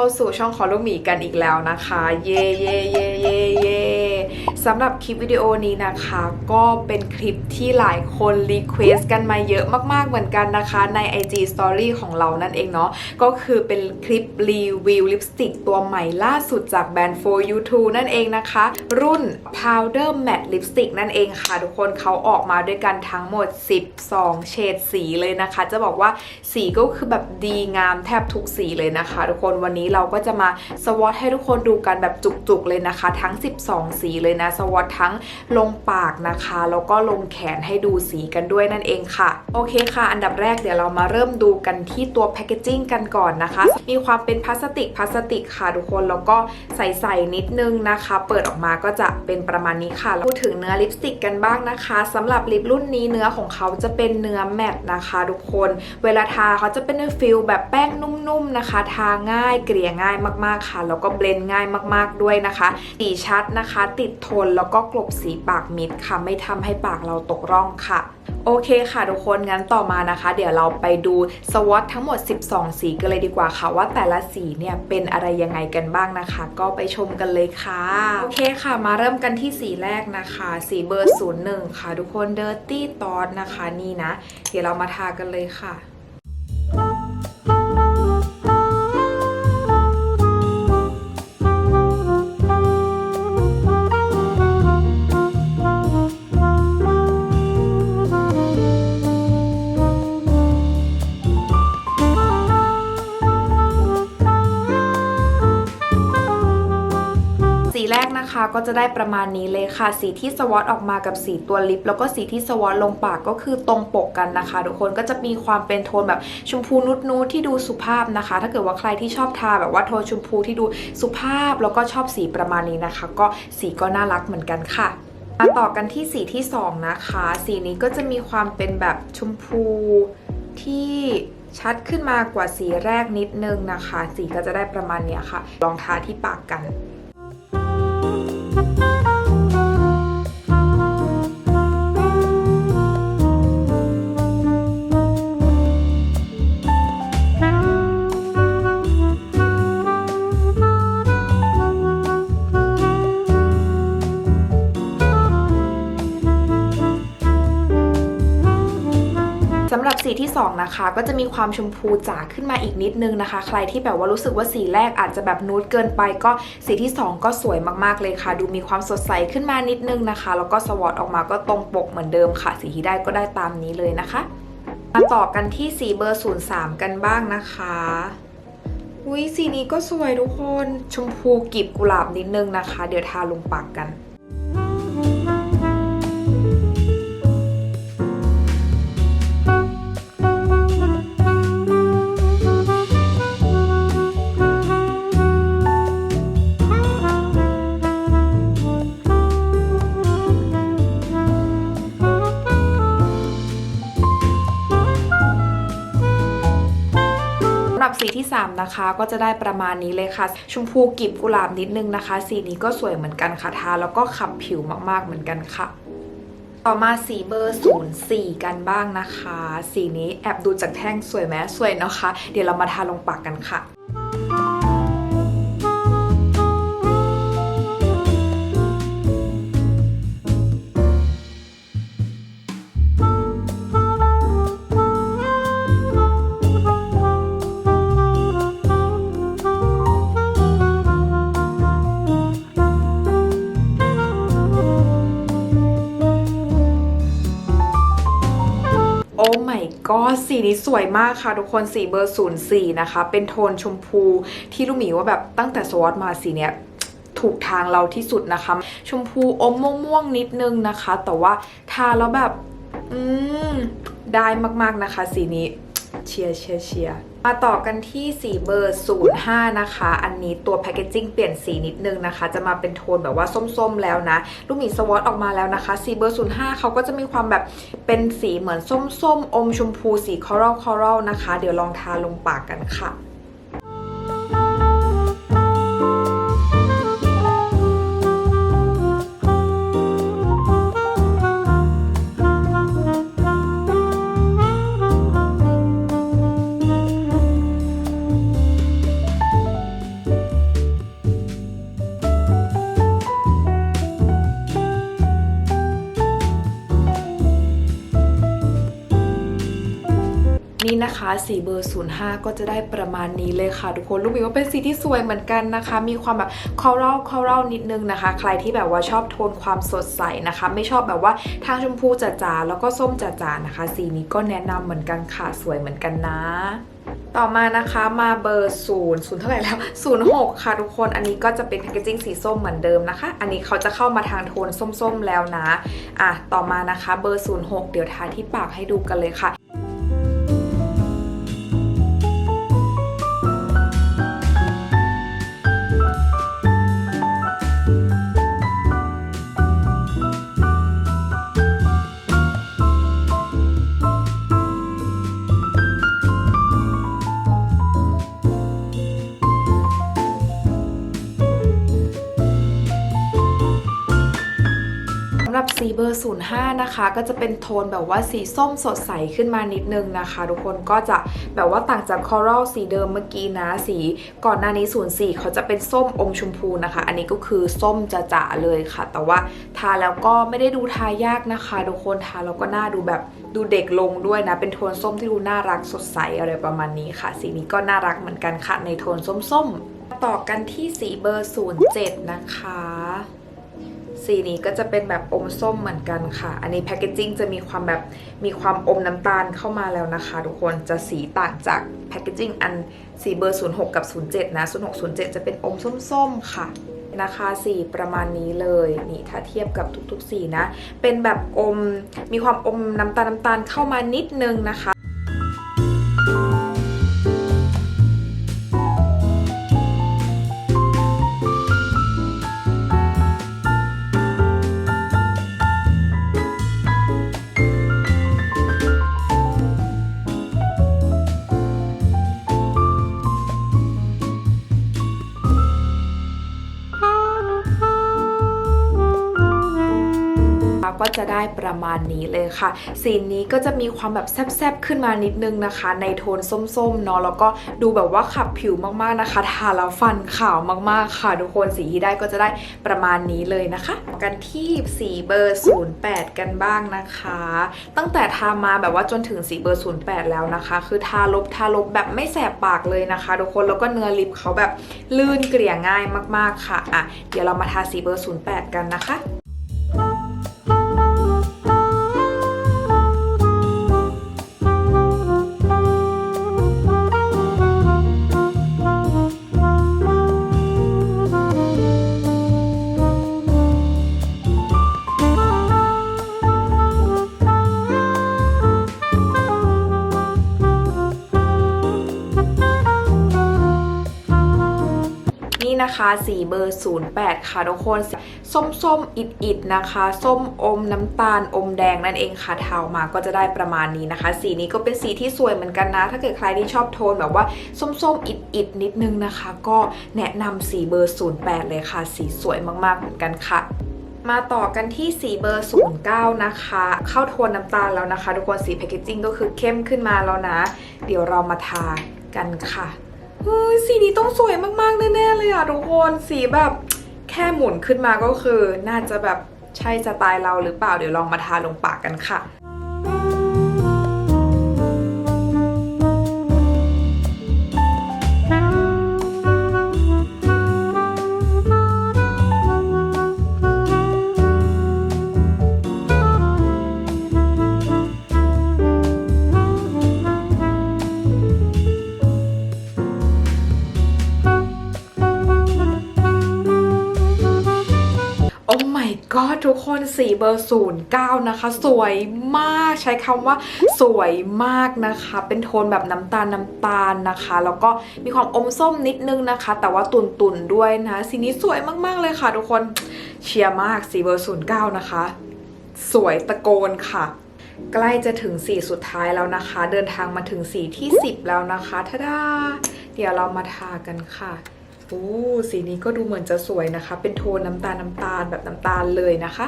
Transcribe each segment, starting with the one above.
เข้าสู่ช่องคอลูมีกันอีกแล้วนะคะ เย่เย่เย่เย่เย่ สำหรับคลิปวิดีโอนี้นะคะ ก็เป็นคลิปที่หลายคนรีเควสกันมาเยอะมากๆเหมือนกันนะคะใน IG Story ของเรานั่นเองเนาะก็คือเป็นคลิปรีวิวลิปสติกตัวใหม่ล่าสุดจากแบรนด์ For You Too นั่นเองนะคะ รุ่น Powder Matte Lipstick นั่นเองค่ะ ทุกคนเขาออกมาด้วยกันทั้งหมด 12 เฉดสีเลยนะคะ จะบอกว่าสีก็คือแบบดีงามแทบทุกสีเลยนะคะ ทุกคนวันนี้เราก็จะมาสวอตให้ทุกคนดูกันแบบจุกๆเลยนะคะ ทั้ง 12 สีเลยนะสวอตทั้งลงปากนะคะแล้วก็ลงแขนให้ดูสีกันด้วยนั่นเองค่ะ โอเคค่ะ อันดับแรกเดี๋ยวเรามาเริ่มดูกันที่ตัวแพคเกจิ้งกันก่อนนะคะ มีความเป็นพลาสติกพลาสติกค่ะทุกคนแล้วก็ใส่ๆนิดนึงนะคะ เปิดออกมาก็จะเป็นประมาณนี้ค่ะพูดถึงเนื้อลิปสติกกันบ้างนะคะสำหรับลิปรุ่นนี้เนื้อของเขาจะเป็นเนื้อแมตต์นะคะทุกคน เวลาทาเขาจะเป็นฟิลแบบแป้งนุ่มๆนะคะ ทาง่ายเกลี่ยง่ายมากๆค่ะแล้วก็เบลนด์ง่ายมากๆด้วยนะคะสีชัดนะคะ ติดทนแล้วก็กลบสีปากมิดค่ะ ไม่ทำให้ปากเราตกร่องค่ะ โอเคค่ะทุกคนงั้นต่อมานะคะ เดี๋ยวเราไปดูสวอตทั้งหมด 12 สีกันเลยดีกว่าค่ะ ว่าแต่ละสีเนี่ยเป็นอะไรยังไงกันบ้างนะคะ ก็ไปชมกันเลยค่ะโอเคค่ะมาเริ่มกันที่สีแรกนะคะ สีเบอร์ 01 ค่ะ ทุกคน Dirty t o t นะคะนี่นะ เดี๋ยวเรามาทากันเลยค่ะ คะก็จะได้ประมาณนี้เลยค่ะ สีที่สวอตออกมากับสีตัวลิป แล้วก็สีที่สวอตลงปากก็คือตรงปกกันนะคะ ทุกคนก็จะมีความเป็นโทนแบบชมพูนุดนูที่ดูสุภาพนะคะ ถ้าเกิดว่าใครที่ชอบทาแบบว่าโทนชมพูที่ดูสุภาพแล้วก็ชอบสีประมาณนี้นะคะ ก็สีก็น่ารักเหมือนกันค่ะมาต่อกันที่สีที่สองนะคะ สีนี้ก็จะมีความเป็นแบบชมพูที่ชัดขึ้นมากว่าสีแรกนิดนึงนะคะ สีก็จะได้ประมาณนี้ค่ะ ลองทาที่ปากกัน สำหรับสีที่ 2 นะคะ ก็จะมีความชมพูจ๋าขึ้นมาอีกนิดนึงนะคะ ใครที่แบบว่ารู้สึกว่าสีแรกอาจจะแบบนูดเกินไป ก็สีที่ 2 ก็สวยมากๆเลยค่ะ ดูมีความสดใสขึ้นมานิดนึงนะคะ แล้วก็สวอตออกมาก็ตรงปกเหมือนเดิมค่ะ สีที่ได้ก็ได้ตามนี้เลยนะคะ มาต่อกันที่สีเบอร์ 03 กันบ้างนะคะอุ้ยสีนี้ก็สวยทุกคนชมพูกลีบกุหลาบนิดนึงนะคะ เดี๋ยวทาลงปากกัน นะคะ ก็จะได้ประมาณนี้เลยค่ะ ชมพูกลีบกุหลาบนิดนึงนะคะ สีนี้ก็สวยเหมือนกันค่ะทาแล้วก็ขับผิวมากๆเหมือนกันค่ะต่อมาสีเบอร์ 04 กันบ้างนะคะ สีนี้แอบดูจากแท่งสวยไหมสวยนะคะ เดี๋ยวเรามาทาลงปากกันค่ะ สีนี้สวยมากค่ะทุกคนสีเบอร์ 04 นะคะ เป็นโทนชมพูที่ลูกหมีว่าแบบตั้งแต่สวอตมาสีเนี้ยถูกทางเราที่สุดนะคะ ชมพูอมม่วงๆนิดนึงนะคะ แต่ว่าทาแล้วแบบ อืม ได้มากๆนะคะ สีนี้เชียร์เชียร์เชียร์ มาต่อกันที่สีเบอร์ 05 นะคะ อันนี้ตัวแพคเกจิ้งเปลี่ยนสีนิดนึงนะคะ จะมาเป็นโทนแบบว่าส้มๆแล้วนะ ลูกหมีสวอตออกมาแล้วนะคะ สีเบอร์ 05 เขาก็จะมีความแบบเป็นสีเหมือนส้มๆ อมชมพูสีคอรัลคอรัลนะคะ เดี๋ยวลองทาลงปากกันค่ะ สีเบอร์ 05 ก็จะได้ประมาณนี้เลยค่ะ ทุกคนลูกหมีว่าเป็นสีที่สวยเหมือนกันนะคะ มีความแบบคอรัลคอรัลนิดนึงนะคะ ใครที่แบบว่าชอบโทนความสดใสนะคะ ไม่ชอบแบบว่าทางชมพูจ๋าๆแล้วก็ส้มจ๋าๆนะคะ สีนี้ก็แนะนำเหมือนกันค่ะสวยเหมือนกันนะต่อมานะคะมาเบอร์ศูนย์ศูนย์เท่าไหร่แล้วศูนย์หกค่ะทุกคนอันนี้ก็จะเป็นแพคเกจิ้งสีส้มเหมือนเดิมนะคะ อันนี้เขาจะเข้ามาทางโทนส้มๆแล้วนะอะต่อมานะคะเบอร์ศูนย์หกเดี๋ยวทาที่ปากให้ดูกันเลยค่ะ กับสีเบอร์ 05 นะคะ ก็จะเป็นโทนแบบว่าสีส้มสดใสขึ้นมานิดนึงนะคะ ทุกคนก็จะแบบว่าต่างจากคอรัลสีเดิมเมื่อกี้นะ สีก่อนหน้านี้ 04 เขาจะเป็นส้มอมชมพูนะคะ อันนี้ก็คือส้มจะจ๋าๆเลยค่ะ แต่ว่าทาแล้วก็ไม่ได้ดูทายากนะคะ ทุกคนทาแล้วก็หน้าดูแบบดูเด็กลงด้วยนะ เป็นโทนส้มที่ดูน่ารักสดใสอะไรประมาณนี้ค่ะ สีนี้ก็น่ารักเหมือนกันค่ะในโทนส้มๆ ต่อกันที่สีเบอร์ 07 นะคะ สีนี้ก็จะเป็นแบบอมส้มเหมือนกันค่ะ อันนี้แพคเกจิ้งจะมีความแบบมีความอมน้ำตาลเข้ามาแล้วนะคะ ทุกคนจะสีต่างจากแพคเกจิ้งอันสีเบอร์ 06 กับ 07 นะ 06 07 จะเป็นอมส้มๆค่ะนะคะสีประมาณนี้เลยนี่ถ้าเทียบกับทุกๆสีนะ เป็นแบบอมมีความอมน้ำตาลน้ำตาลเข้ามานิดนึงนะคะ ได้ประมาณนี้เลยค่ะ สีนี้ก็จะมีความแบบแซบๆขึ้นมานิดนึงนะคะ ในโทนส้มๆเนาะแล้วก็ดูแบบว่าขับผิวมากๆนะคะ ทาแล้วฟันขาวมากๆค่ะ ทุกคนสีที่ได้ก็จะได้ประมาณนี้เลยนะคะ กันที่สีเบอร์ 08 กันบ้างนะคะ ตั้งแต่ทามาแบบว่าจนถึงสีเบอร์ 08 แล้วนะคะ คือทาลบทาลบแบบไม่แสบปากเลยนะคะ ทุกคนแล้วก็เนื้อลิปเขาแบบลื่นเกลี่ยง่ายมากๆค่ะอะเดี๋ยวเรามาทาสีเบอร์ 08 กันนะคะ นี่ะคะ สีเบอร์ 08 ค่ะทุกคน ส้มส้มอิดอิดๆนะคะ ส้มอมน้ำตาลอมแดงนั่นเองค่ะเทามาก็จะได้ประมาณนี้นะคะ สีนี้ก็เป็นสีที่สวยเหมือนกันนะ ถ้าเกิดใครที่ชอบโทนแบบว่าส้มส้มอิดอิดๆนิดนึงนะคะ ก็แนะนำสีเบอร์ 08 เลยค่ะ สีสวยมากๆเหมือนกันค่ะมาต่อกันที่สีเบอร์ 09 นะคะ เข้าโทนน้ำตาลแล้วนะคะ ทุกคนสีแพคเกจิ้งก็คือเข้มขึ้นมาแล้วนะ เดี๋ยวเรามาทากันค่ะ เฮ้ยสีนี้ต้องสวยมากๆแน่ๆเลยอะทุกคนสีแบบแค่หมุนขึ้นมาก็คือ น่าจะแบบใช่สไตล์เราหรือเปล่าเดี๋ยวลองมาทาลงปากกันค่ะ สีเบอร์ 09 นะคะ สวยมากใช้คำว่าสวยมากนะคะ เป็นโทนแบบน้ำตาลน้ำตาลนะคะ แล้วก็มีความอมส้มนิดนึงนะคะ แต่ว่าตุนตุนๆด้วยนะ สีนี้สวยมากๆเลยค่ะทุกคนเชียร์มากสีเบอร์ 09 นะคะ สวยตะโกนค่ะใกล้จะถึงสีสุดท้ายแล้วนะคะ เดินทางมาถึงสีที่ 10 แล้วนะคะทาดาเดี๋ยวเรามาทากันค่ะโอ้สีนี้ก็ดูเหมือนจะสวยนะคะ เป็นโทนน้ำตาลน้ำตาลแบบน้ำตาลเลยนะคะ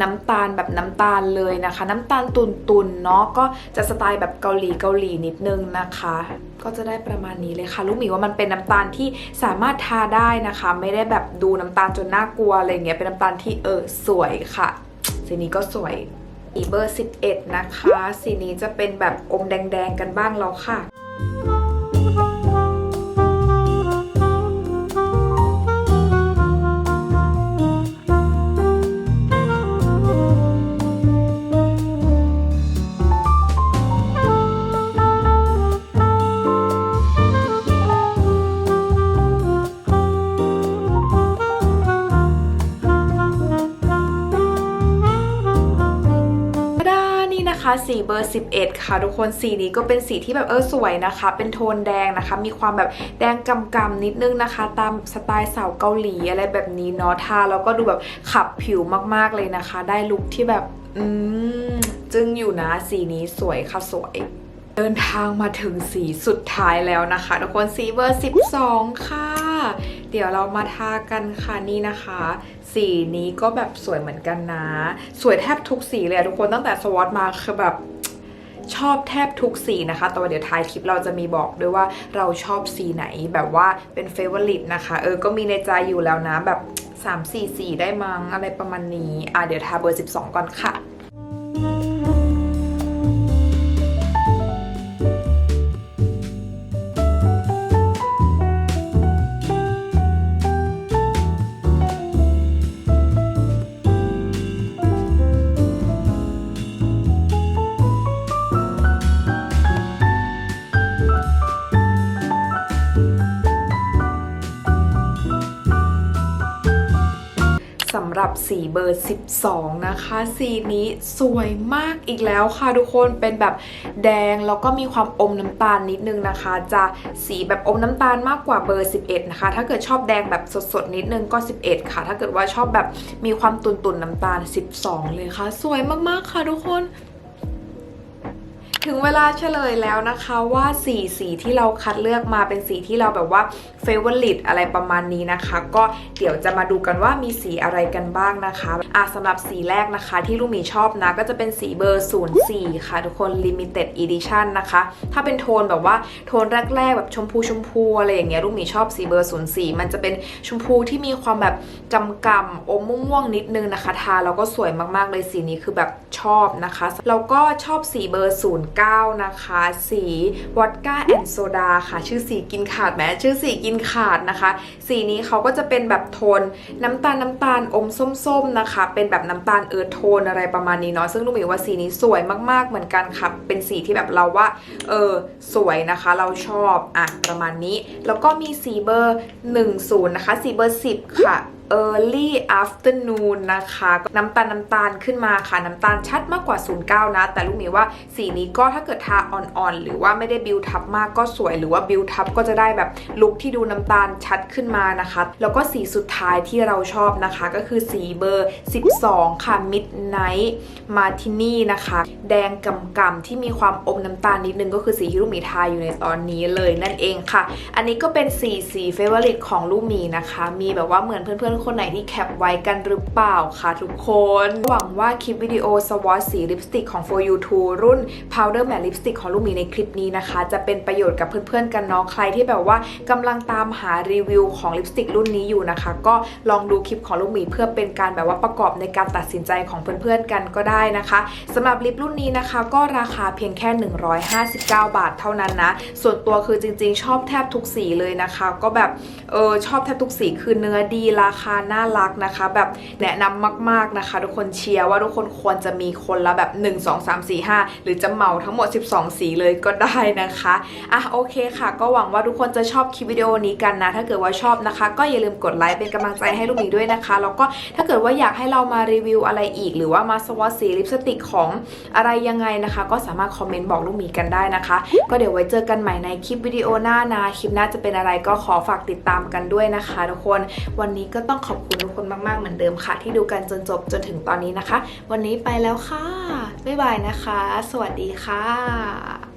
นน้ำตาลแบบน้ำตาลเลยนะคะ น้ำตาลตุนๆเนาะก็จะสไตล์แบบเกาหลีเกาหลีนิดนึงนะคะ ก็จะได้ประมาณนี้เลยค่ะ ลูกหมีว่ามันเป็นน้ำตาลที่สามารถทาได้นะคะ ไม่ได้แบบดูน้ำตาลจนน่ากลัวอะไรเงี้ยเป็นน้ำตาลที่เออสวยค่ะสีนี้ก็สวยอีเบอร์ 11 นะคะ สีนี้จะเป็นแบบอมแดง ๆ กันบ้างแล้วค่ะ เบอร์ 11 ค่ะ ทุกคนสีนี้ก็เป็นสีที่แบบเออสวยนะคะ เป็นโทนแดงนะคะ มีความแบบแดงกำกำๆนิดนึงนะคะ ตามสไตล์สาวเกาหลีอะไรแบบนี้เนาะทาแล้วก็ดูแบบขับผิวมากๆเลยนะคะ ได้ลุคที่แบบอืมจึงอยู่นะสีนี้สวยค่ะสวยเดินทางมาถึงสีสุดท้ายแล้วนะคะ ทุกคนสีเบอร์ 12 ค่ะ เดี๋ยวเรามาทากันค่ะนี่นะคะ สีนี้ก็แบบสวยเหมือนกันนะ สวยแทบทุกสีเลยทุกคนตั้งแต่สวอตมาคือแบบชอบแทบทุกสีนะคะ แต่ว่าเดี๋ยวท้ายคลิปเราจะมีบอกด้วยว่าเราชอบสีไหนแบบว่าเป็นเฟเวอร์ลิตนะคะ เออ ก็มีในใจอยู่แล้วนะแบบ 3 4สีได้มั้งอะไรประมาณนี้ อะเดี๋ยวทาเบอร์ 12 ก่อนค่ะำหรับสีเบอร์ 12 นะคะ สีนี้สวยมากอีกแล้วค่ะทุกคนเป็นแบบแดงแล้วก็มีความอมน้ำตาลนิดนึงนะคะ จะสีแบบอมน้ำตาลมากกว่าเบอร์ 11 นะคะ ถ้าเกิดชอบแดงแบบสดๆ นิดนึงก็ 11 ค่ะ ถ้าเกิดว่าชอบแบบมีความตุนๆน้ำตาล 12 เลยค่ะ สวยมากๆค่ะทุกคน ถึงเวลาเฉลยแล้วนะคะว่าสีสีที่เราคัดเลือกมาเป็นสีที่เราแบบว่าเฟเวอร์ลิตอะไรประมาณนี้นะคะ ก็เดี๋ยวจะมาดูกันว่ามีสีอะไรกันบ้างนะคะอะสำหรับสีแรกนะคะที่ลูกหมีชอบนะ ก็จะเป็นสีเบอร์ 04 ค่ะ ทุกคน Limited Edition นะคะ ถ้าเป็นโทนแบบว่าโทนแรกๆแบบชมพูชมพูอะไรอย่างเงี้ยลูกหมีชอบสีเบอร์ 04 มันจะเป็นชมพูที่มีความแบบกำกำอมม่วงๆนิดนึงนะคะ ทาแล้วก็สวยมากๆเลยสีนี้คือแบบ ชอบนะคะแล้วก็ชอบสีเบอร์ 09 นะคะ สีวอดก้าแอนโซดาค่ะ ชื่อสีกินขาดไหมชื่อสีกินขาดนะคะ สีนี้เขาก็จะเป็นแบบโทนน้ำตาลน้ำตาลอมส้มๆนะคะ เป็นแบบน้ำตาลเอิร์ธโทนอะไรประมาณนี้เนาะซึ่งลูกหมีว่าสีนี้สวยมากๆเหมือนกันค่ะ เป็นสีที่แบบเราว่าเออสวยนะคะเราชอบอะประมาณนี้ แล้วก็มีสีเบอร์ 10 นะคะ สีเบอร์ 10 ค่ะ early afternoon นะคะน้ำตาลน้ำตาลขึ้นมาค่ะ น้ำตาลชัดมากกว่า 09 นะ แต่ลูกหมีว่าสีนี้ก็ถ้าเกิดทาอ่อนๆ หรือว่าไม่ได้บิวทับมากก็สวยหรือว่าบิวทับก็จะได้แบบลุคที่ดูน้ำตาลชัดขึ้นมานะคะ แล้วก็สีสุดท้ายที่เราชอบนะคะ ก็คือสีเบอร์ 12 ค่ะ midnight martini นะคะ แดงกำกำที่มีความอมน้ำตาลนิดนึงก็คือสีที่ลูกหมีทาอยู่ในตอนนี้เลยนั่นเองค่ะ อันนี้ก็เป็นสีสีเฟเวอริตของลูกหมีนะคะ มีแบบว่าเหมือนเพื่อนๆคนไหนที่แคปไว้กันหรือเปล่าคะทุกคน หวังว่าคลิปวิดีโอสวอตสีลิปสติกของ For You 2รุ่น Powder Matte Lipstick ของลูกหมีในคลิปนี้นะคะ จะเป็นประโยชน์กับเพื่อนๆกันเนาะใครที่แบบว่ากำลังตามหารีวิวของลิปสติกรุ่นนี้อยู่นะคะ ก็ลองดูคลิปของลูกหมีเพื่อเป็นการแบบว่าประกอบในการตัดสินใจของเพื่อนๆกันก็ได้นะคะสำหรับลิปรุ่นนี้นะคะ ก็ราคาเพียงแค่ 159 บาทเท่านั้นนะ ส่วนตัวคือจริงๆ ชอบแทบทุกสีเลยนะคะ ก็แบบเออชอบแทบทุกสีคือเนื้อดีราคาน่ารักนะคะ แบบแนะนำมากๆนะคะ ทุกคนเชียร์ว่าทุกคนควรจะมีคนละแบบ 1 2 3 4 5 หรือจะเหมาทั้งหมด 12 สีเลยก็ได้นะคะอะโอเคค่ะ ก็หวังว่าทุกคนจะชอบคลิปวิดีโอนี้กันนะ ถ้าเกิดว่าชอบนะคะ ก็อย่าลืมกดไลค์เป็นกำลังใจให้ลูกหมีด้วยนะคะแล้วก็ถ้าเกิดว่าอยากให้เรามารีวิวอะไรอีก หรือว่ามาสวอตสีลิปสติกของอะไรยังไงนะคะ ก็สามารถคอมเมนต์บอกลูกหมีกันได้นะคะ ก็เดี๋ยวไว้เจอกันใหม่ในคลิปวิดีโอหน้านะคลิปหน้าจะเป็นอะไรก็ขอฝากติดตามกันด้วยนะคะ ทุกคนวันนี้ก็ต้องต้องขอบคุณทุกคนมากๆเหมือนเดิมค่ะ ที่ดูกันจนจบจนถึงตอนนี้นะคะ วันนี้ไปแล้วค่ะ บ๊ายบายนะคะ สวัสดีค่ะ